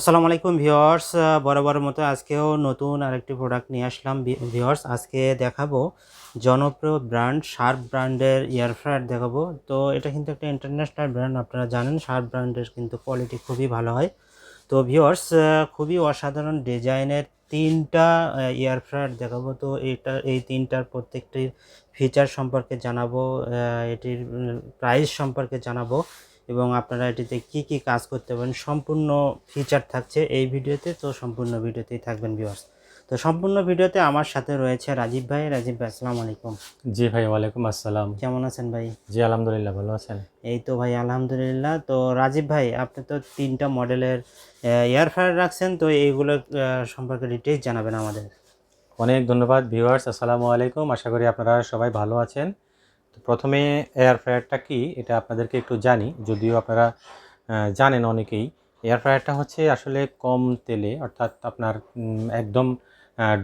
আসসালামু আলাইকুম ভিওয়ার্স বরাবর মতো আজকেও নতুন আরেকটি প্রোডাক্ট নিয়ে আসলাম ভিওয়ার্স আজকে দেখাবো জনপ্রিয় ব্র্যান্ড শার্প ব্র্যান্ডের এয়ার ফ্রায়ার দেখাবো। তো এটা কিন্তু একটা ইন্টারন্যাশনাল ব্র্যান্ড আপনারা জানেন শার্প ব্র্যান্ডের কিন্তু কোয়ালিটি খুবই ভালো হয়। তো ভিওয়ার্স খুবই অসাধারণ ডিজাইনের তিনটা এয়ার ফ্রায়ার দেখাবো। তো এটা, এই তিনটার প্রত্যেকটির ফিচার সম্পর্কে জানাব এটির প্রাইস সম্পর্কে জানাব। এবং আপনারা এটিতে কি কি কাজ করতে পারেন সম্পূর্ণ ফিচার থাকছে এই ভিডিওতে তো সম্পূর্ণ ভিডিওতেই থাকবেন ভিউয়ার্স তো সম্পূর্ণ ভিডিওতে আমার সাথে রয়েছে রাজীব ভাই। রাজীব ভাই আসসালাম আলাইকুম। জি ভাই ওয়ালাইকুম আসসালাম। কেমন আছেন ভাই? জি আলহামদুলিল্লাহ ভালো আছেন। এই তো ভাই আলহামদুলিল্লাহ। তো রাজীব ভাই আপনি তো তিনটা মডেলের এয়ার ফ্রায়ার রাখছেন তো এইগুলো সম্পর্কে ডিটেলস জানাবেন আমাদের। অনেক ধন্যবাদ ভিউয়ার্স আসসালামু আলাইকুম। আশা করি আপনারা সবাই ভালো আছেন। তো প্রথমে এয়ার ফ্রায়ারটা কি? এটা আপনাদেরকে একটু জানি, যদিও আপনারা জানেন অনেকেই। এয়ার ফ্রায়ারটা হচ্ছে আসলে কম তেলে, অর্থাৎ আপনার একদম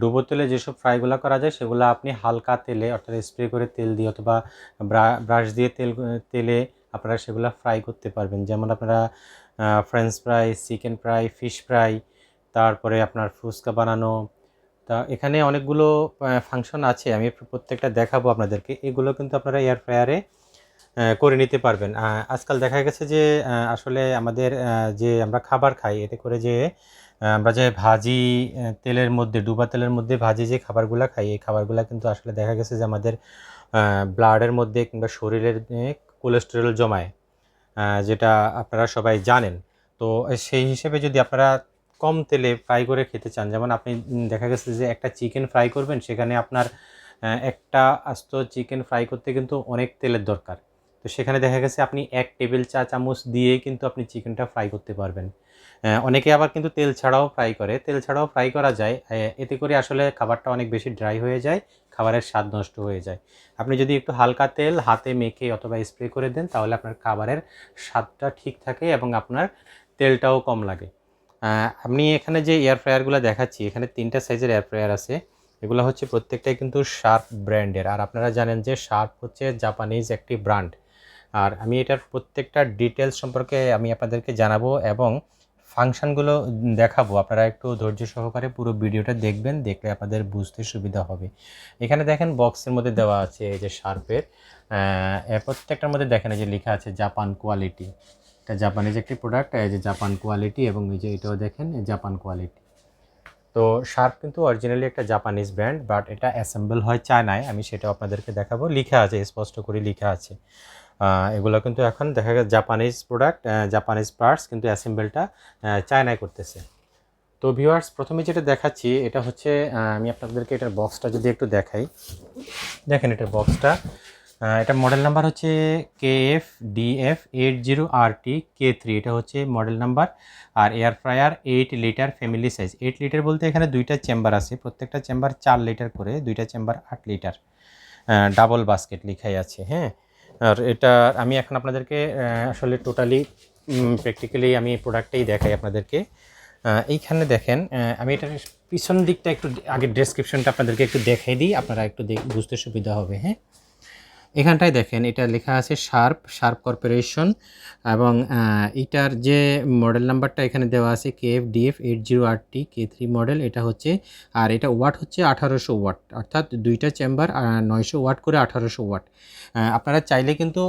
ডুবো তেলে যেসব ফ্রাইগুলো করা যায়, সেগুলো আপনি হালকা তেলে, অর্থাৎ স্প্রে করে তেল দিয়ে অথবা ব্রাশ দিয়ে তেল, তেলে আপনারা সেগুলো ফ্রাই করতে পারবেন। যেমন আপনারা French fry chicken fry fish fry তারপরে আপনার ফুচকা বানানো তা এখানে অনেকগুলো ফাংশন আছে, আমি প্রত্যেকটা দেখাবো আপনাদেরকে। এগুলো কিন্তু আপনারা এয়ার ফ্রায়ারে করে নিতে পারবেন। আজকাল দেখা গেছে যে আসলে আমাদের যে আমরা খাবার খাই, এতে করে যে আমরা যে ভাজি তেলের মধ্যে, ডুবা তেলের মধ্যে ভাজি যে খাবারগুলো খাই, এই খাবারগুলো কিন্তু আসলে দেখা গেছে যে আমাদের ব্লাডের মধ্যে কিংবা শরীরের কোলেস্টেরল জমায়। যেটা আপনারা সবাই জানেন। তো সেই হিসেবে যদি আপনারা কম তেলে ফ্রাই করে খেতে চান। যেমন আপনি দেখা গেছে যে একটা চিকেন ফ্রাই করবেন, সেখানে আপনার একটা আস্ত চিকেন ফ্রাই করতে কিন্তু অনেক তেলের দরকার। তো সেখানে দেখা গেছে আপনি এক টেবিল চা চামচ দিয়েই কিন্তু আপনি চিকেনটা ফ্রাই করতে পারবেন। অনেকে আবার কিন্তু তেল ছাড়াও ফ্রাই করে। তেল ছাড়াও ফ্রাই করা যায় এতে করে আসলে খাবারটা অনেক বেশি ড্রাই হয়ে যায়, খাবারের স্বাদ নষ্ট হয়ে যায়। আপনি যদি একটু হালকা তেল হাতে মেখে অথবা স্প্রে করে দেন, তাহলে আপনার খাবারের স্বাদটা ঠিক থাকে এবং আপনার তেলটাও কম লাগে। আমি এখানে যে এয়ার ফ্রায়ারগুলো দেখাচ্ছি, এখানে তিনটা সাইজের এয়ার ফ্রায়ার আছে। এগুলো হচ্ছে প্রত্যেকটাই কিন্তু শার্প ব্র্যান্ডের আর আপনারা জানেন যে শার্প হচ্ছে জাপানিজ একটি ব্র্যান্ড আর আমি এটার প্রত্যেকটা ডিটেলস সম্পর্কে আমি আপনাদেরকে জানাব এবং ফাংশনগুলো দেখাবো। আপনারা একটু ধৈর্য সহকারে পুরো ভিডিওটা দেখবেন, দেখলে আপনাদের বুঝতে সুবিধা হবে। এখানে দেখেন বক্সের মধ্যে দেওয়া আছে এই যে শার্পের প্রত্যেকটার মধ্যে দেখেন এই যে লেখা আছে জাপান কোয়ালিটি এটা জাপানিজ একটি প্রোডাক্ট এই যে জাপান কোয়ালিটি এবং এই যে এটাও দেখেন জাপান কোয়ালিটি তো শার্প কিন্তু অরিজিনালি একটা জাপানিজ ব্র্যান্ড বাট এটা অ্যাসেম্বল হয় চায়নায় আমি সেটা আপনাদেরকে দেখাবো। লেখা আছে, স্পষ্ট করে লেখা আছে। এগুলো কিন্তু এখন দেখা গেছে জাপানিজ প্রোডাক্ট জাপানিজ পার্টস কিন্তু অ্যাসেম্বলটা চায়নায় করতেছে। তো ভিউয়ার্স প্রথমে যেটা দেখাচ্ছি, এটা হচ্ছে আমি আপনাদেরকে এটার বক্সটা যদি একটু দেখাই। দেখেন এটার বক্সটা এটা মডেল নাম্বার হচ্ছে K F DF eight zero R T K three এটা হচ্ছে মডেল নাম্বার আর air fryer eight litre family size eight litre বলতে এখানে দুইটা চেম্বার আছে। প্রত্যেকটা চেম্বার চার লিটার করে, দুইটা চেম্বার আট লিটার ডাবল বাস্কেট লিখাই আছে হ্যাঁ? আর এটা আমি এখন আপনাদেরকে আসলে টোটালি প্র্যাকটিক্যালি আমি প্রোডাক্টটাই দেখাই আপনাদেরকে। এইখানে দেখেন আমি এটার পিছন দিকটা একটু আগে ডেসক্রিপশনটা আপনাদেরকে একটু দেখাই দিই। আপনারা একটু বুঝতে সুবিধা হবে হ্যাঁ? এখানটায় দেখেন, এটা লেখা আছে শার্প শার্প কর্পোরেশন এবং এটার যে মডেল নাম্বারটা এখানে দেওয়া আছে K F DF eight zero R T K three model এটা হচ্ছে, আর এটা ওয়াট হচ্ছে আঠারোশো ওয়াট, অর্থাৎ দুইটা চেম্বার নয়শো ওয়াট করে আঠারোশো ওয়াট। আপনারা চাইলে কিন্তু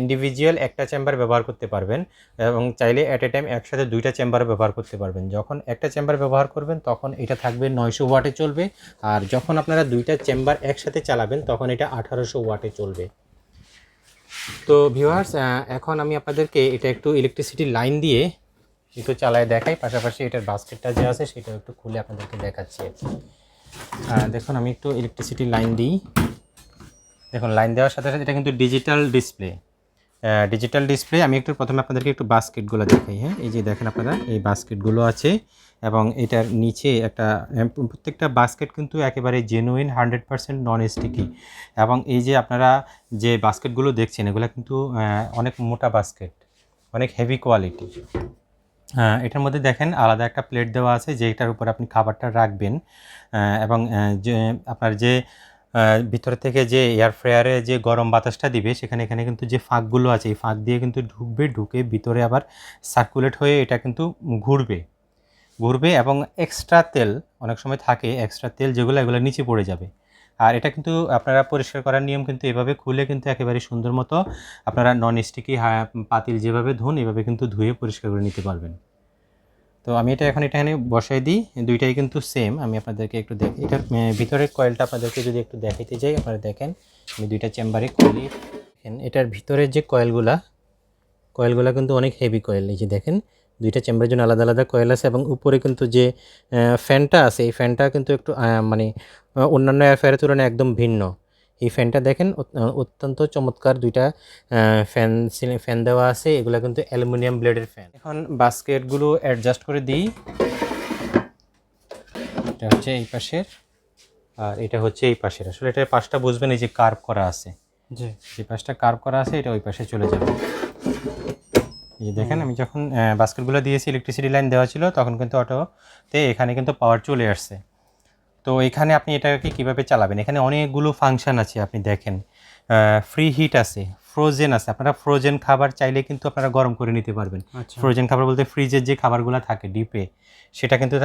ইন্ডিভিজুয়াল একটা চেম্বার ব্যবহার করতে পারবেন এবং চাইলে অ্যাট এ টাইম একসাথে দুইটা চেম্বার ব্যবহার করতে পারবেন। যখন একটা চেম্বার ব্যবহার করবেন, তখন এটা থাকবে নয়শো ওয়াটে চলবে, আর যখন আপনারা দুইটা চেম্বার একসাথে চালাবেন, তখন এটা আঠারোশো ওয়াটে চলবে। তো ভিউয়ার্স এখন আমি আপনাদেরকে এটা একটু ইলেকট্রিসিটি লাইন দিয়ে একটু চালায় দেখাই। পাশাপাশি এটার বাস্কেটটা যে আছে, সেটাও একটু খুলে আপনাদেরকে দেখাচ্ছি। দেখুন, আমি একটু ইলেকট্রিসিটি লাইন দিই। দেখুন লাইন দেওয়ার সাথে সাথে এটা কিন্তু ডিজিটাল ডিসপ্লে ডিজিটাল ডিসপ্লে আমি একটু প্রথমে আপনাদেরকে একটু বাস্কেটগুলো দেখাই হ্যাঁ? এই যে দেখেন আপনারা, এই বাস্কেটগুলো আছে। এবং এটার নিচে একটা প্রত্যেকটা বাস্কেট কিন্তু একেবারে genuine hundred percent non sticky এবং এই যে আপনারা যে বাস্কেটগুলো দেখছেন, এগুলো কিন্তু অনেক মোটা বাস্কেট অনেক হেভি কোয়ালিটি এটার মধ্যে দেখেন আলাদা একটা প্লেট দেওয়া আছে, যেটার উপর আপনি খাবারটা রাখবেন। এবং যে আপনার যে ভিতর থেকে যে এয়ার ফ্রায়ারে যে গরম বাতাসটা দিবে, সেখানে, এখানে কিন্তু যে ফাঁকগুলো আছে, এই ফাঁক দিয়ে কিন্তু ঢুকবে, ঢুকে ভিতরে আবার সার্কুলেট হয়ে এটা কিন্তু ঘুরবে। ঘুরবে এবং এক্সট্রা তেল, অনেক সময় থাকে এক্সট্রা তেল যেগুলো, এগুলো নিচে পড়ে যাবে। আর এটা কিন্তু আপনারা পরিষ্কার করার নিয়ম কিন্তু এভাবে খুলে কিন্তু একেবারে সুন্দর মতো আপনারা নন স্টিকি পাতিল যেভাবে ধুন, এভাবে কিন্তু ধুয়ে পরিষ্কার করে নিতে পারবেন। তো আমি এটা এখন এখানে বসাই দিই, দুইটাই কিন্তু সেম আমি আপনাদেরকে একটু দেখ, এটার ভিতরের কয়েলটা আপনাদেরকে যদি একটু দেখাইতে যাই, আপনারা দেখেন, আমি দুইটা চেম্বারে খুলি এটার ভিতরের যে কয়েলগুলা কয়েলগুলা কিন্তু অনেক হেভি কয়েল এই যে দেখেন দুইটা চেম্বারের জন্য আলাদা আলাদা কয়েল আছে এবং উপরে কিন্তু যে ফ্যানটা আছে এই ফ্যানটা কিন্তু একটু মানে অন্যান্য এয়ারফেয়ারের তুলনায় একদম ভিন্ন। এই ফ্যানটা দেখেন অত্যন্ত চমৎকার দুইটা ফ্যান সিলি- ফ্যান দেওয়া আছে এগুলো কিন্তু অ্যালুমিনিয়াম ব্লেডের ফ্যান এখন বাস্কেটগুলো অ্যাডজাস্ট করে দিই। এটা হচ্ছে এই পাশের আর এটা হচ্ছে এই পাশের। আসলে এটা পাশটা বুঝবেন এই যে কার্ভ করা আছে। যে পাশটা কার্ভ করা আছে এটা ওই পাশে চলে যাবে। এই দেখেন আমি যখন বাস্কেটগুলো দিয়েছি ইলেকট্রিসিটি লাইন দেওয়া ছিল তখন কিন্তু অটোতে এখানে কিন্তু পাওয়ার চলে আসছে। তো এখানে আপনি এটাকে কীভাবে চালাবেন? এখানে অনেকগুলো ফাংশন আছে আপনি দেখেন। ফ্রি হিট আছে ফ্রোজেন আছে। আপনারা ফ্রোজেন খাবার চাইলে কিন্তু আপনারা গরম করে নিতে পারবেন। আচ্ছা। ফ্রোজেন খাবার বলতে ফ্রিজের যে খাবারগুলো থাকে ডিপে সেটা কিন্তু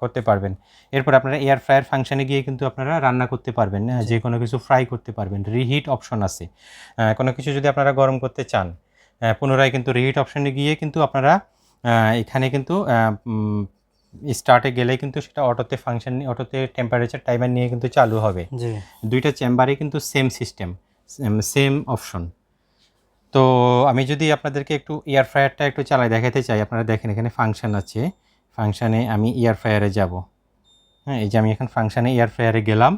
করতে পারবেন। এরপর আপনারা এয়ার ফ্রায়ার ফাংশানে গিয়ে কিন্তু আপনারা রান্না করতে পারবেন যে কোনো কিছু ফ্রাই করতে পারবেন। রিহিট অপশন আছে। কোনো কিছু যদি আপনারা গরম করতে চান পুনরায় কিন্তু রিহিট অপশানে গিয়ে কিন্তু আপনারা এখানে কিন্তু স্টার্টে গেলে কিন্তু সেটা অটোতে ফাংশন অটোতে টেম্পারেচার টাইমার নিয়ে কিন্তু চালু হবে। দুইটা চেম্বারে কিন্তু সেম সিস্টেম সেম অপশন তো আমি যদি আপনাদেরকে একটু এয়ার ফ্রায়ারটা একটু চালাই দেখাতে চাই আপনারা দেখেন এখানে ফাংশন আছে। ফাংশানে আমি এয়ার ফ্রায়ারে যাব। হ্যাঁ এই যে আমি এখন ফাংশানে এয়ার ফ্রায়ারে গেলাম।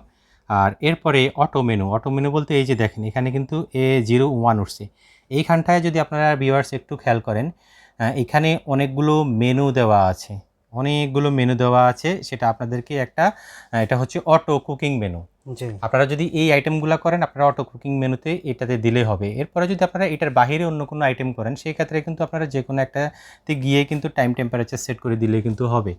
আর এরপরে অটো মেনু অটো মেনু বলতে এই যে দেখেন এখানে কিন্তু এ জিরো ওয়ান উঠছে। এইখানটায় যদি আপনারা ভিউয়ার্স একটু খেয়াল করেন এখানে অনেকগুলো মেনু দেওয়া আছে। অনেকগুলো মেনু দেওয়া আছে সেটা আপনাদেরকে একটা এটা হচ্ছে অটো কুকিং মেনু আপনারা যদি এই আইটেমগুলো করেন আপনারা অটো কুকিং মেনুতে এটাতে দিলে হবে। এরপরে যদি আপনারা এটার বাইরে অন্য কোনো আইটেম করেন সেই ক্ষেত্রে কিন্তু আপনারা যে কোনো একটাতে গিয়ে কিন্তু টাইম টেম্পারেচার সেট করে দিলে কিন্তু হবে।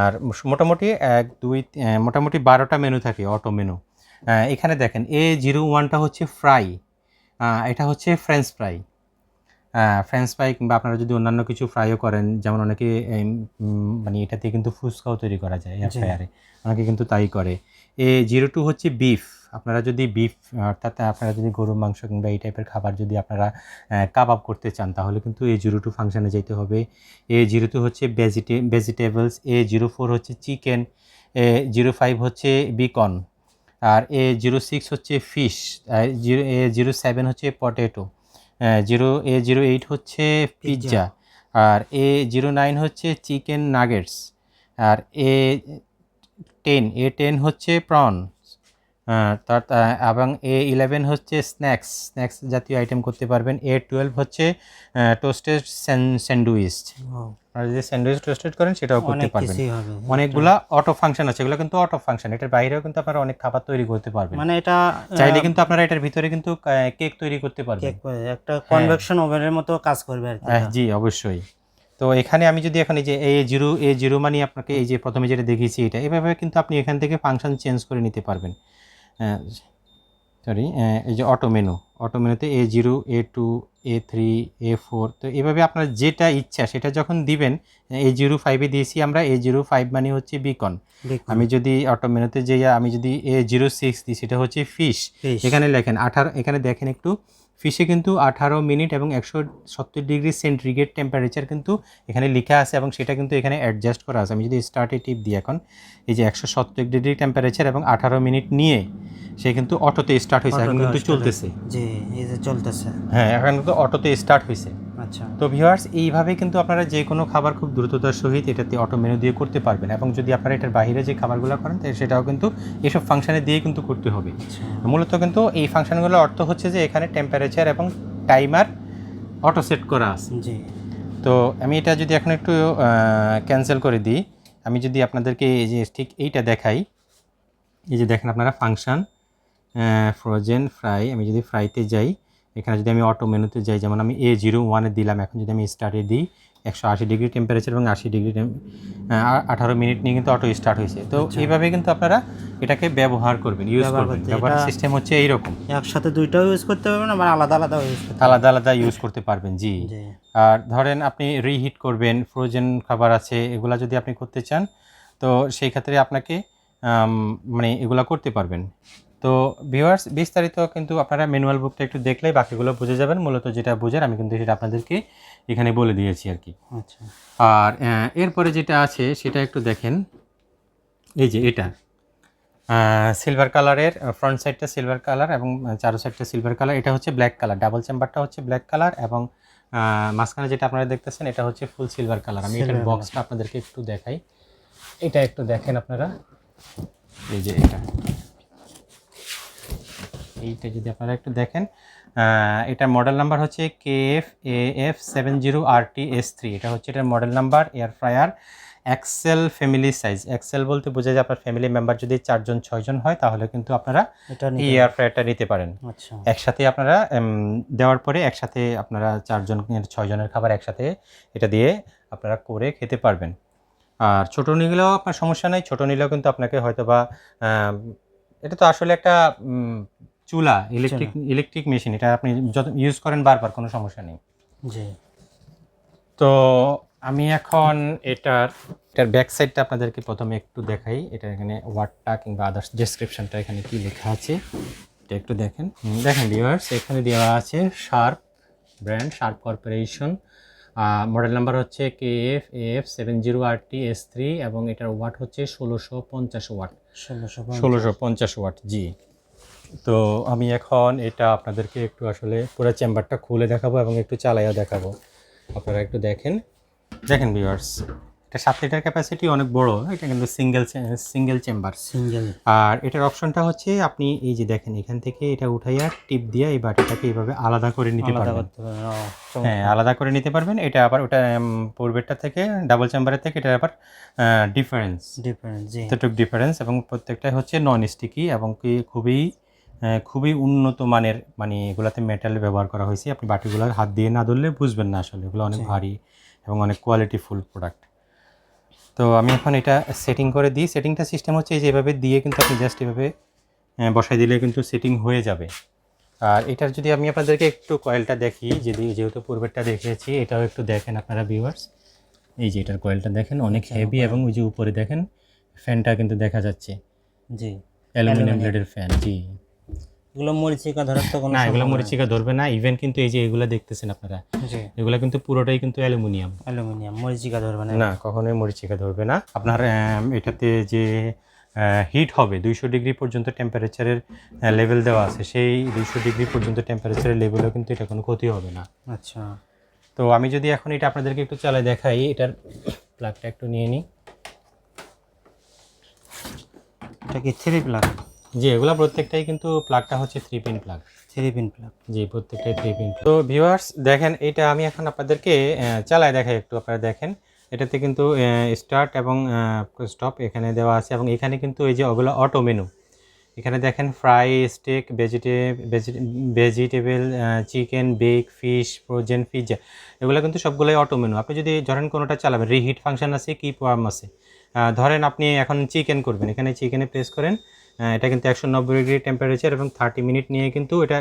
আর মোটামুটি এক দুই মোটামুটি বারোটা মেনু থাকে অটো মেনু এখানে দেখেন এ জিরো ওয়ানটা হচ্ছে ফ্রাই এটা হচ্ছে ফ্রেঞ্চ ফ্রাই ফ্রেঞ্চ ফ্রাই কিংবা আপনারা যদি অন্যান্য কিছু ফ্রাইও করেন যেমন অনেকে মানে এটাতে কিন্তু ফুচকাও তৈরি করা যায় এয়ার। ফ্রায়ারে অনেকে কিন্তু তাই করে। এ জিরো টু হচ্ছে বিফ আপনারা যদি বিফ অর্থাৎ আপনারা যদি গরুর মাংস কিংবা এই টাইপের খাবার যদি আপনারা কাবাব করতে চান তাহলে কিন্তু এ জিরো টু ফাংশানে যেতে হবে। এ জিরো টু হচ্ছে vegeta vegetables A zero four হচ্ছে চিকেন এ জিরো ফাইভ হচ্ছে বিকন আর এ জিরো সিক্স হচ্ছে ফিশ আর জিরো এ জিরো সেভেন হচ্ছে potato zero A zero eight হচ্ছে পিৎজা আর এ জিরো নাইন হচ্ছে চিকেন নাগেটস আর এ টেন এ টেন হচ্ছে প্রন। তার তা- এবং এ ইলেভেন হচ্ছে স্ন্যাক্স স্ন্যাক্স জাতীয় আইটেম করতে পারবেন। এ টুয়েলভ হচ্ছে টোস্টেড স্যান্ডউইচ আপনারা যদি স্যান্ডউইচ টোস্টেড করেন সেটাও করতে পারবেন। অনেকগুলা অটো ফাংশন আছে এগুলো কিন্তু অটো ফাংশন এটার বাইরেও কিন্তু আপনারা অনেক খাবার তৈরি করতে পারবেন। মানে এটা চাইলে কিন্তু আপনারা এটার ভিতরে কিন্তু কেক তৈরি করতে পারবেন। একটা কনভেকশন ওভেনের মতো কাজ করবে আর হ্যাঁ, জি অবশ্যই। তো এখানে আমি যদি এখন এই যে এ জিরো এ জিরো মানে আপনাকে এই যে প্রথমে যেটা দেখিয়েছি এটা এভাবে কিন্তু আপনি এখান থেকে ফাংশন চেঞ্জ করে নিতে পারবেন। সরি এই যে অটো মেনু অটো মেনুতে A zero A two A three A four তো এভাবে আপনার যেটা ইচ্ছা সেটা যখন দিবেন এ জিরো ফাইভে দিয়েছি আমরা এ জিরো ফাইভ মানে হচ্ছে বিকন আমি যদি অটো মেনুতে যে আমি যদি এ জিরো সিক্স দিই সেটা হচ্ছে ফিশ এখানে লেখেন আঠারো এখানে দেখেন একটু ফিশে কিন্তু আঠারো মিনিট এবং একশো সত্তর ডিগ্রি সেন্টিগ্রেড টেম্পারেচার কিন্তু এখানে লেখা আছে এবং সেটা কিন্তু এখানে অ্যাডজাস্ট করা আছে। আমি যদি স্টার্টে টিপ দিই এখন এই যে একশো সত্তর ডিগ্রি টেম্পারেচার এবং আঠারো মিনিট নিয়ে সে কিন্তু অটোতে স্টার্ট হয়েছে এখন কিন্তু চলতেছে। জি এই যে চলতেছে। হ্যাঁ এখন কিন্তু অটোতে স্টার্ট হয়েছে। আচ্ছা। তো ভিউয়ার্স এইভাবে কিন্তু আপনারা যে কোনো খাবার খুব দ্রুততার সহিত এটাতে অটো মেনু দিয়ে করতে পারবেন এবং যদি আপনারা এটার বাইরে যে খাবারগুলো করেন তাহলে সেটাও কিন্তু এসব ফাংশনে দিয়ে কিন্তু করতে হবে। আচ্ছা। মূলত কিন্তু এই ফাংশনগুলোর অর্থ হচ্ছে যে এখানে টেম্পারেচার এবং টাইমার অটো সেট করা আছে। জি। তো আমি এটা যদি এখন একটু ক্যান্সেল করে দিই আমি যদি আপনাদেরকে এই যে ঠিক এইটা দেখাই এই যে দেখেন আপনারা ফাংশান ফ্রোজেন ফ্রাই আমি যদি ফ্রাইতে যাই এখানে যদি আমি অটো মেনুতে যাই যেমন আমি এ জিরো ওয়ানে দিলাম এখন যদি আমি স্টার্টে দিই একশো আশি ডিগ্রি টেম্পারেচার এবং আশি ডিগ্রি আঠারো মিনিট নিয়ে কিন্তু অটো স্টার্ট হয়েছে। তো এইভাবে কিন্তু আপনারা এটাকে ব্যবহার করবেন ইউজ করবেন। ব্যবহার সিস্টেম হচ্ছে এইরকম। একসাথে দুইটাও ইউজ করতে পারবেন আবার আলাদা আলাদা ইউজ আলাদা আলাদা ইউজ করতে পারবেন জি। আর ধরেন আপনি রিহিট করবেন ফ্রোজেন খাবার আছে এগুলা যদি আপনি করতে চান তো সেই ক্ষেত্রে আপনাকে মানে এগুলা করতে পারবেন। তো ভিউয়ার্স বিস্তারিত কিন্তু আপনারা ম্যানুয়াল বুকটা একটু দেখলেই বাকিগুলো বুঝে যাবেন। মূলত যেটা বোঝার আমি কিন্তু সেটা আপনাদেরকে এখানে বলে দিয়েছি আর কি। আচ্ছা। আর এরপরে যেটা আছে সেটা একটু দেখেন। এই যে এটা। সিলভার কালারের ফ্রন্ট সাইডটা সিলভার কালার এবং চারো সাইডটা সিলভার কালার এটা হচ্ছে ব্ল্যাক কালার ডাবল চেম্বারটা হচ্ছে ব্ল্যাক কালার এবং মাঝখানে যেটা আপনারা দেখতেছেন এটা হচ্ছে ফুল সিলভার কালার আমি এটার বক্সটা আপনাদেরকে একটু দেখাই। এটা একটু দেখেন আপনারা। এই যে এটা। এইটা যদি আপনারা একটু দেখেন এটা মডেল নাম্বার হচ্ছে K F A F seven zero R T S three এটা হচ্ছে এটার model number air fryer XL family size XL বলতে বোঝা যায় আপনার ফ্যামিলি মেম্বার যদি চারজন ছয়জন হয় তাহলে কিন্তু আপনারা এটা এই এয়ার ফ্রায়ারটা নিতে পারেন। আচ্ছা। একসাথে আপনারা দেওয়ার পরে একসাথে আপনারা চারজন ছয়জনের খাবার একসাথে এটা দিয়ে আপনারা করে খেতে পারবেন। আর ছোটো নিলেও আপনার সমস্যা নেই ছোটো নিলেও কিন্তু আপনাকে হয়তো বা এটা তো আসলে একটা চুলা ইলেকট্রিক ইলেকট্রিক মেশিন এটা আপনি যত ইউজ করেন বারবার কোনো সমস্যা নেই। জি। তো আমি এখন এটার এটার ব্যাক সাইডটা আপনাদেরকে প্রথমে একটু দেখাই। এটা এখানে ওয়ার্ডটা কিংবা আদার্স ডেসক্রিপশনটা এখানে কি লেখা আছে এটা একটু দেখেন। দেখেন ভিউয়ার্স এখানে দেওয়া আছে Sharp brand Sharp corporation model number হচ্ছে K F F seven zero R T S three এবং এটার ওয়াট হচ্ছে ষোলোশো পঞ্চাশ ওয়াট ষোলোশো ষোলোশো পঞ্চাশ ওয়াট জি। তো আমি এখন এটা আপনাদেরকে একটু আসলে পুরো চেম্বারটা খুলে দেখাবো এবং একটু চালাইয়া দেখাবো। আপনারা একটু দেখেন। দেখেন ভিউয়ার্স এটা সাত লিটার ক্যাপাসিটি অনেক বড় এটা কিন্তু সিঙ্গেল সিঙ্গেল চেম্বার সিঙ্গেল আর এটার অপশনটা হচ্ছে আপনি এই যে দেখেন এখান থেকে এটা উঠাইয়া টিপ দিয়ে এই বাটিটাকে এইভাবে আলাদা করে নিতে পারবেন। হ্যাঁ আলাদা করে নিতে পারবেন। এটা আবার ওটা পূর্বেরটা থেকে ডাবল চেম্বারের থেকে এটা আবার ডিফারেন্স এতটুকু ডিফারেন্স এবং প্রত্যেকটাই হচ্ছে নন স্টিকি এবং কি খুবই খুবই উন্নত মানের মানে এগুলাতে মেটাল ব্যবহার করা হয়েছে। আপনি বাটিগুলো হাত দিয়ে না ধরলে বুঝবেন না আসলে। এগুলো অনেক ভারী এবং অনেক কোয়ালিটিফুল প্রোডাক্ট তো আমি এখন এটা সেটিং করে দিই। সেটিংটা সিস্টেম হচ্ছে এই যে এভাবে দিয়ে কিন্তু আপনি জাস্ট এভাবে বসাই দিলে কিন্তু সেটিং হয়ে যাবে। আর এটার যদি আমি আপনাদেরকে একটু কয়েলটা দেখি যদি যেহেতু পূর্বেরটা দেখিয়েছি এটাও একটু দেখেন আপনারা ভিউয়ার্স এই যে এটার কয়েলটা দেখেন অনেক হেভি এবং ওই যে উপরে দেখেন ফ্যানটা কিন্তু দেখা যাচ্ছে। জি। অ্যালুমিনিয়াম। ব্লেডের ফ্যান জি। এগুলো মরিচিকা ধরার তো না এগুলো মরিচিকা ধরবে না। ইভেন কিন্তু এই যে এগুলো দেখতেছেন আপনারা এগুলো কিন্তু পুরোটাই কিন্তু অ্যালুমিনিয়াম। অ্যালুমিনিয়াম মরিচিকা ধরবে না। না কখনোই মরিচিকা ধরবে না। আপনার এটাতে যে হিট হবে দুইশো ডিগ্রি পর্যন্ত টেম্পারেচারের লেভেল দেওয়া আছে সেই দুইশো ডিগ্রি পর্যন্ত টেম্পারেচারের লেভেলেও কিন্তু এটা কোনো ক্ষতি হবে না। আচ্ছা। তো আমি যদি এখন এটা আপনাদেরকে একটু চালাই দেখাই এটার প্লাগটা একটু নিয়ে নিই। এটা কি থ্রি প্লাগ জি এগুলো প্রত্যেকটাই কিন্তু প্লাগটা হচ্ছে three pin plug three pin plug জি প্রত্যেকটাই থ্রি পিন তো ভিউয়ার্স দেখেন এটা আমি এখন আপনাদেরকে চালায় দেখাই একটু আপনারা দেখেন। এটাতে কিন্তু স্টার্ট এবং স্টপ এখানে দেওয়া আছে এবং এখানে কিন্তু এই যে ওগুলো অটো মেনু এখানে দেখেন fry steak vegetable chicken bake fish frozen pizza এগুলো কিন্তু সবগুলোই অটো মেনু আপনি যদি ধরেন কোনোটা চালাবেন রিহিট ফাংশন আছে কি ওয়ার্ম আছে। ধরেন আপনি এখন চিকেন করবেন এখানে চিকেনে প্রেস করেন এটা কিন্তু একশো নব্বই ডিগ্রি টেম্পারেচার এবং থার্টি মিনিট নিয়ে কিন্তু এটা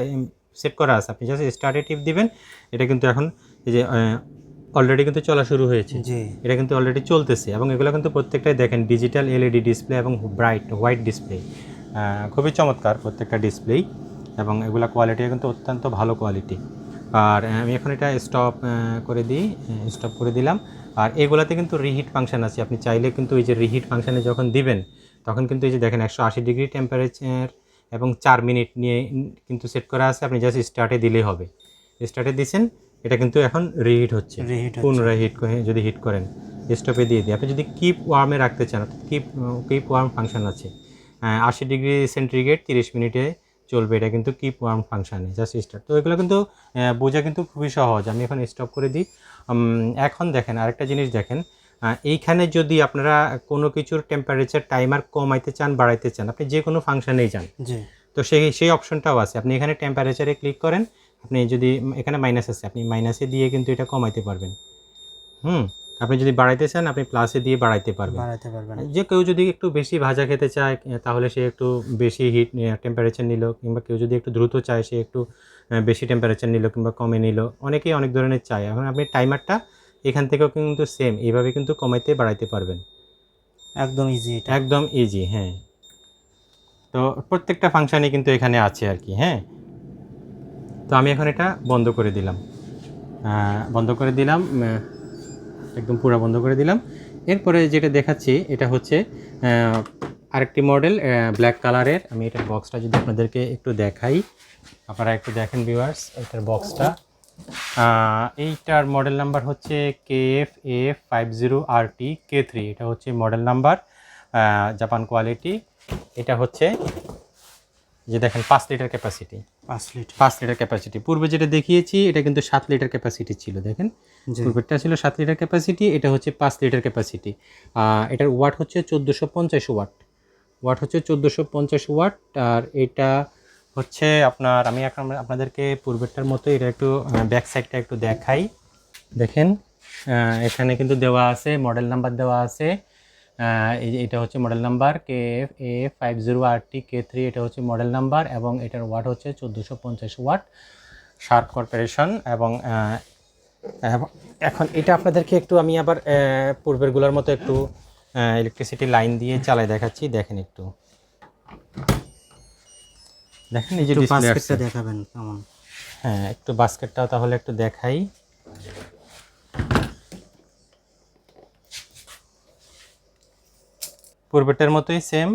সেট করা আছে। আপনি জাস্ট স্টার্টে টিপ দিবেন এটা কিন্তু এখন এই যে অলরেডি কিন্তু চলা শুরু হয়েছে। জি। এটা কিন্তু অলরেডি চলতেছে এবং এগুলো কিন্তু প্রত্যেকটাই দেখেন ডিজিটাল এলইডি ডিসপ্লে এবং ব্রাইট হোয়াইট ডিসপ্লে খুবই চমৎকার প্রত্যেকটা ডিসপ্লেই এবং এগুলো কোয়ালিটি কিন্তু অত্যন্ত ভালো কোয়ালিটি আর আমি এখন এটা স্টপ করে দিই স্টপ করে দিলাম। আর এগুলাতে কিন্তু রিহিট ফাংশন আছে। আপনি চাইলে কিন্তু এই যে রিহিট ফাংশানে যখন দিবেন তখন কিন্তু এই যে দেখেন একশো আশি ডিগ্রি টেম্পারেচার এবং চার মিনিট নিয়ে কিন্তু সেট করা আছে আপনি জাস্ট স্টার্টে দিলেই হবে। স্টার্টে দিছেন এটা কিন্তু এখন রিহিট হচ্ছে। রিহিট পুনরায় হিট করে যদি হিট করেন স্টপে দিয়ে দিই আপনি যদি কিপ ওয়ার্মে রাখতে চান কিপ কিপ ওয়ার্ম ফাংশন আছে। আশি ডিগ্রি সেন্টিগ্রেড তিরিশ মিনিটে চলবে এটা কিন্তু কিপ ওয়ার্ম ফাংশানে জাস্ট স্টার্ট তো এগুলো কিন্তু বোঝা কিন্তু খুবই সহজ। আমি এখন স্টপ করে দিই। এখন দেখেন আরেকটা জিনিস দেখেন। এইখানে যদি আপনারা কোনো কিছুর টেম্পারেচার টাইমার কমাইতে চান বাড়াইতে চান আপনি যে কোনো ফাংশানেই যান। তো সেই সেই অপশনটাও আছে। আপনি এখানে টেম্পারেচারে ক্লিক করেন আপনি যদি এখানে মাইনাস আছে আপনি মাইনাসে দিয়ে কিন্তু এটা কমাইতে পারবেন। হুম? আপনি যদি বাড়াইতে চান আপনি প্লাসে দিয়ে বাড়াইতে পারবেন। বাড়াতে পারবেন। যে কেউ যদি একটু বেশি ভাজা খেতে চায় তাহলে সে একটু বেশি হিট টেম্পারেচার নিল কিংবা কেউ যদি একটু দ্রুত চায় সে একটু বেশি টেম্পারেচার নিল কিংবা কমে নিল অনেকেই অনেক ধরনের চায়। এখন আপনি টাইমারটা এখান থেকেও কিন্তু সেম এইভাবে কিন্তু কমাইতে বাড়াইতে পারবেন। একদম ইজি এটা। একদম ইজি হ্যাঁ। তো প্রত্যেকটা ফাংশানই কিন্তু এখানে আছে আর কি হ্যাঁ। তো আমি এখন এটা বন্ধ করে দিলাম। বন্ধ করে দিলাম একদম পুরো বন্ধ করে দিলাম। এরপরে যেটা দেখাচ্ছি এটা হচ্ছে আরেকটি মডেল ব্ল্যাক কালারের আমি এটার বক্সটা যদি আপনাদেরকে একটু দেখাই। আপনারা একটু দেখেন ভিউয়ার্স এটার বক্সটা এইটার মডেল নাম্বার হচ্ছে K F A five zero R T K three এটা হচ্ছে মডেল নাম্বার জাপান কোয়ালিটি এটা হচ্ছে যে দেখেন পাঁচ লিটার ক্যাপাসিটি পাঁচ লিটার পাঁচ লিটার ক্যাপাসিটি পূর্বে যেটা দেখিয়েছি এটা কিন্তু সাত লিটার ক্যাপাসিটি ছিল দেখেন? পূর্বেরটা ছিল সাত লিটার ক্যাপাসিটি এটা হচ্ছে পাঁচ লিটার ক্যাপাসিটি এটার ওয়াট হচ্ছে চোদ্দোশো পঞ্চাশ ওয়াট ওয়াট হচ্ছে চোদ্দোশো পঞ্চাশ ওয়াট আর এটা হচ্ছে আপনার, আমি এখন আপনাদেরকে পূর্বেরটার মতো এটা একটু ব্যাক সাইডটা একটু দেখাই। দেখেন এখানে কিন্তু দেওয়া আছে মডেল নাম্বার দেওয়া আছে। এটা হচ্ছে model number K F A five zero R T K three এটা হচ্ছে মডেল নাম্বার এবং এটার ওয়াট হচ্ছে চোদ্দোশো পঞ্চাশ ওয়াট শার্প কর্পোরেশন এবং এখন এটা আপনাদেরকে একটু আমি আবার পূর্বেরগুলোর মতো একটু ইলেকট্রিসিটি লাইন দিয়ে চালাই দেখাচ্ছি। দেখেন একটু। দেখেন এই যে ডিসপ্লে বাস্কেটটা দেখাবেন কেমন? হ্যাঁ একটু বাস্কেটটাও তাহলে একটু দেখাই। পূর্বেরটার মতোই সেম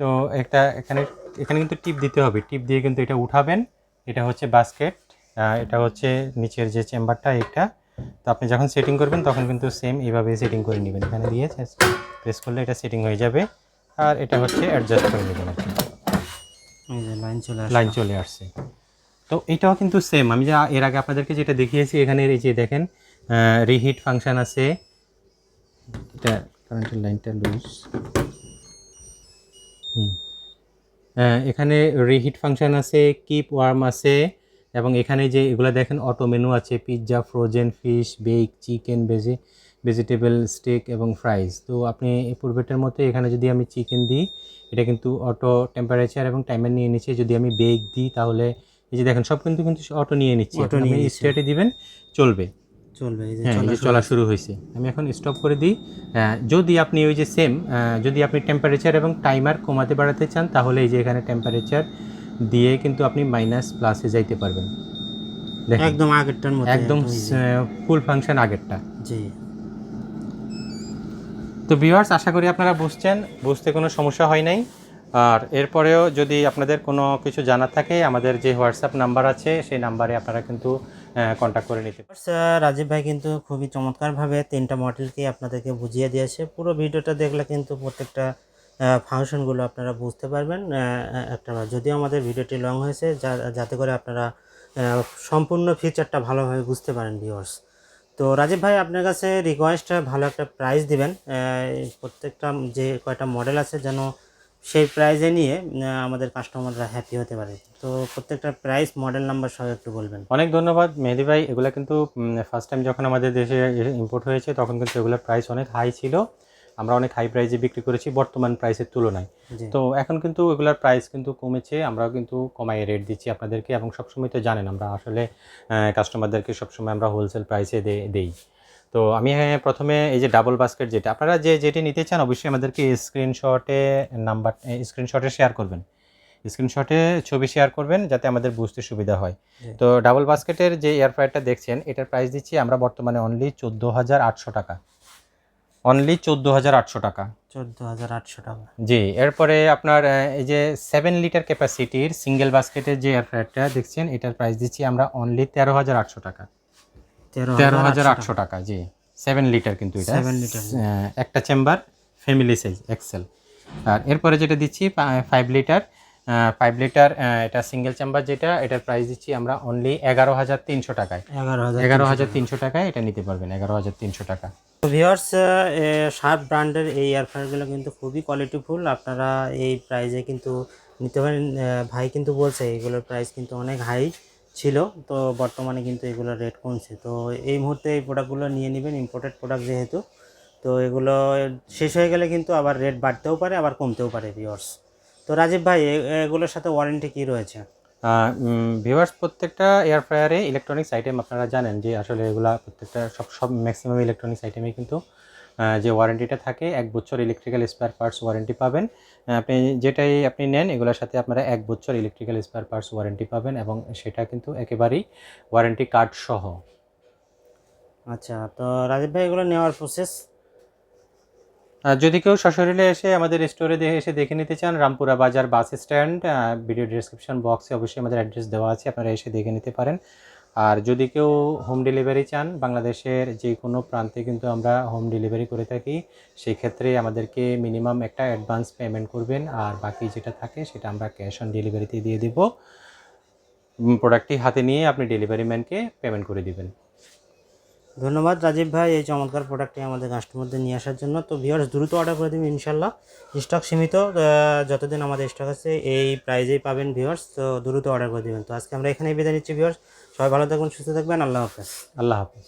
তো একটা এখানে এখানে কিন্তু টিপ দিতে হবে। টিপ দিয়ে কিন্তু এটা উঠাবেন। এটা হচ্ছে বাস্কেট এটা হচ্ছে নিচের যে চেম্বারটা এটা তো আপনি যখন সেটিং করবেন তখন কিন্তু সেম এইভাবে সেটিং করে নেবেন। এখানে দিয়ে প্রেস করলে এটা সেটিং হয়ে যাবে। আর এটা হচ্ছে অ্যাডজাস্ট করে নেবেন লাইন চলে লাইন চলে আসছে। তো এটাও কিন্তু সেম আমি যা এর আগে আপনাদেরকে যেটা দেখিয়েছি, এখানে এই যে দেখেন রিহিট ফাংশন আছে। এটা কারেন্টের লাইনটা লুজ হুম। এখানে রিহিট ফাংশন আছে কিপ ওয়ার্ম আছে, এবং এখানে যে এগুলো দেখেন অটো মেনু আছে pizza frozen fish bake chicken veggie vegetable steak এবং ফ্রাইজ তো আপনি পূর্বেটার মতো এখানে যদি আমি চিকেন দিই এটা কিন্তু অটো টেম্পারেচার এবং টাইমার নিয়ে নিচ্ছে। যদি আমি বেগ দিই তাহলে এই যে দেখেন সব কিন্তু কিন্তু অটো নিয়ে নিচ্ছে। অটো নিয়ে স্টেটে দিবেন চলবে। চলবে এই যে হ্যাঁ চলে শুরু হয়েছে। আমি এখন স্টপ করে দিই। যদি আপনি ওই যে সেম যদি আপনি টেম্পারেচার এবং টাইমার কমাতে বাড়াতে চান তাহলে এই যে এখানে টেম্পারেচার দিয়ে কিন্তু আপনি মাইনাস প্লাসে যাইতে পারবেন। দেখেন। একদম আগেরটার মতো একদম ফুল ফাংশন আগেরটা। জি। তো ভিউয়ার্স আশা করি আপনারা বুঝছেন, বুঝতে কোনো সমস্যা হয় নাই। আর এরপরেও যদি আপনাদের কোনো কিছু জানার থাকে, আমাদের যে হোয়াটসঅ্যাপ নাম্বার আছে, সেই নাম্বারে আপনারা কিন্তু কন্ট্যাক্ট করে নিতে স্যার রাজীব ভাই কিন্তু খুবই চমৎকারভাবে তিনটা মডেলকে আপনাদেরকে বুঝিয়ে দিয়েছে। পুরো ভিডিওটা দেখলে কিন্তু প্রত্যেকটা ফাংশনগুলো আপনারা বুঝতে পারবেন। একটা যদিও আমাদের ভিডিওটি লং হয়েছে যাতে করে আপনারা সম্পূর্ণ ফিচারটা ভালোভাবে বুঝতে পারেন ভিউয়ার্স তো রাজীব ভাই, আপনার কাছে রিকোয়েস্ট ভালো একটা প্রাইস দিবেন। প্রত্যেকটা যে কয়টা মডেল আছে যেন সেই প্রাইজে নিয়ে আমাদের কাস্টমাররা হ্যাপি হতে পারে। তো প্রত্যেকটা প্রাইস মডেল নাম্বার সহ একটু বলবেন। অনেক ধন্যবাদ মেহেদি ভাই। এগুলো কিন্তু ফার্স্ট টাইম যখন আমাদের দেশে ইম্পোর্ট হয়েছে, তখন কিন্তু এগুলোর প্রাইস অনেক হাই ছিল। আমরা অনেক হাই প্রাইসে বিক্রি করেছি বর্তমান প্রাইসের তুলনায়। তো এখন কিন্তু এগুলোর প্রাইস কিন্তু কমেছে আমরাও কিন্তু কমাই রেট দিচ্ছি আপনাদেরকে এবং সবসময় তো জানেন আমরা আসলে কাস্টমারদেরকে সবসময় আমরা হোলসেল প্রাইসে দেই। তো আমি হ্যাঁ, প্রথমে এই যে ডাবল বাস্কেট যেটা আপনারা যে যেটি নিতে চান অবশ্যই আমাদেরকে স্ক্রিনশটে নাম্বার স্ক্রিনশটে শেয়ার করবেন। স্ক্রিনশটে ছবি শেয়ার করবেন যাতে আমাদের বুঝতে সুবিধা হয়। তো ডাবল বাস্কেটের যে এয়ার ফ্রায়ারটা দেখছেন এটার প্রাইস দিচ্ছি আমরা বর্তমানে অনলি চোদ্দ হাজার আটশো টাকা। অনলি চোদ্দ হাজার আটশো টাকা। চোদ্দ হাজার আটশো টাকা। জি এরপরে আপনার এই যে সেভেন লিটার ক্যাপাসিটির সিঙ্গেল বাস্কেটের যে এয়ার ফ্রায়ারটা দেখছেন এটার প্রাইস দিচ্ছি আমরা অনলি তেরো হাজার আটশো টাকা। তেরো হাজার আটশো টাকা জি। সেভেন লিটার কিন্তু এটা। 7 লিটার। একটা চেম্বার ফ্যামিলি সাইজ এক্সেল আর এরপরে যেটা দিচ্ছি ফাইভ লিটার ফাইভ লিটার এটা সিঙ্গেল চেম্বার যেটা এটার প্রাইস দিচ্ছি আমরা অনলি এগারো হাজার তিনশো টাকায়। এগারো হাজার এগারো হাজার তিনশো টাকায় এটা নিতে পারবেন এগারো হাজার তিনশো টাকা। ভিওর্স শার্প ব্র্যান্ডের এই ইয়ারফোনগুলো কিন্তু খুবই কোয়ালিটিফুল আপনারা এই প্রাইজে কিন্তু নিতে পারেন। ভাই কিন্তু বলছে এগুলোর প্রাইস কিন্তু অনেক হাই ছিল। তো বর্তমানে কিন্তু এগুলোর রেট কমছে। তো এই মুহূর্তে এই প্রোডাক্টগুলো নিয়ে নেবেন ইম্পোর্টেড প্রোডাক্ট যেহেতু। তো এগুলো শেষ হয়ে গেলে কিন্তু আবার রেট বাড়তেও পারে, আবার কমতেও পারে ভিওর্স তো রাজীব ভাই এগুলোর সাথে ওয়ারেন্টি কী রয়েছে? ভিউয়ার্স প্রত্যেকটা এয়ার ফ্রায়ারে ইলেকট্রনিক্স আইটেম আপনারা জানেন যে আসলে এগুলা প্রত্যেকটা সব সব ম্যাক্সিমাম ইলেকট্রনিক্স আইটেমে কিন্তু যে ওয়ারেন্টিটা থাকে, এক বছর ইলেকট্রিক্যাল স্পেয়ার পার্টস ওয়ারেন্টি পাবেন। আপনি যেটাই আপনি নেন, এগুলোর সাথে আপনারা এক বছর ইলেকট্রিক্যাল স্পেয়ার পার্টস ওয়ারেন্টি পাবেন এবং সেটা কিন্তু একেবারেই ওয়ারেন্টি কার্ড সহ। আচ্ছা তো রাজীব ভাই, এগুলো নেওয়ার প্রসেস যদি কেউ সশরীরে এসে আমাদের স্টোরে দেখে এসে দেখে নিতে চান, রামপুরা বাজার বাস স্ট্যান্ড ভিডিও ডিসক্রিপশন বক্সে অবশ্যই আমাদের অ্যাড্রেস দেওয়া আছে, আপনারা এসে দেখে নিতে পারেন। আর যদি কেউ হোম ডেলিভারি চান, বাংলাদেশের যে কোনো প্রান্তে কিন্তু আমরা হোম ডেলিভারি করে থাকি সেই ক্ষেত্রে আমাদেরকে মিনিমাম একটা অ্যাডভান্স পেমেন্ট করবেন, আর বাকি যেটা থাকে সেটা আমরা ক্যাশ অন ডেলিভারিতে দিয়ে দিব। প্রোডাক্টটি হাতে নিয়ে আপনি ডেলিভারি ম্যানকে পেমেন্ট করে দিবেন। ধন্যবাদ রাজীব ভাই এই চমৎকার প্রোডাক্টটি আমাদের কাস্টমারদের নিয়ে আসার জন্য। তো ভিওর্স দ্রুত অর্ডার করে দেবেন ইনশাল্লাহ স্টক সীমিত যতদিন আমাদের স্টক আছে, এই প্রাইজেই পাবেন ভিওর্স তো দ্রুত অর্ডার করে দেবেন। তো আজকে আমরা এখানেই বিদায় নিচ্ছি ভিওর্স সবাই ভালো থাকবেন সুস্থ থাকবেন। আল্লাহ হাফেজ। আল্লাহ হাফিজ।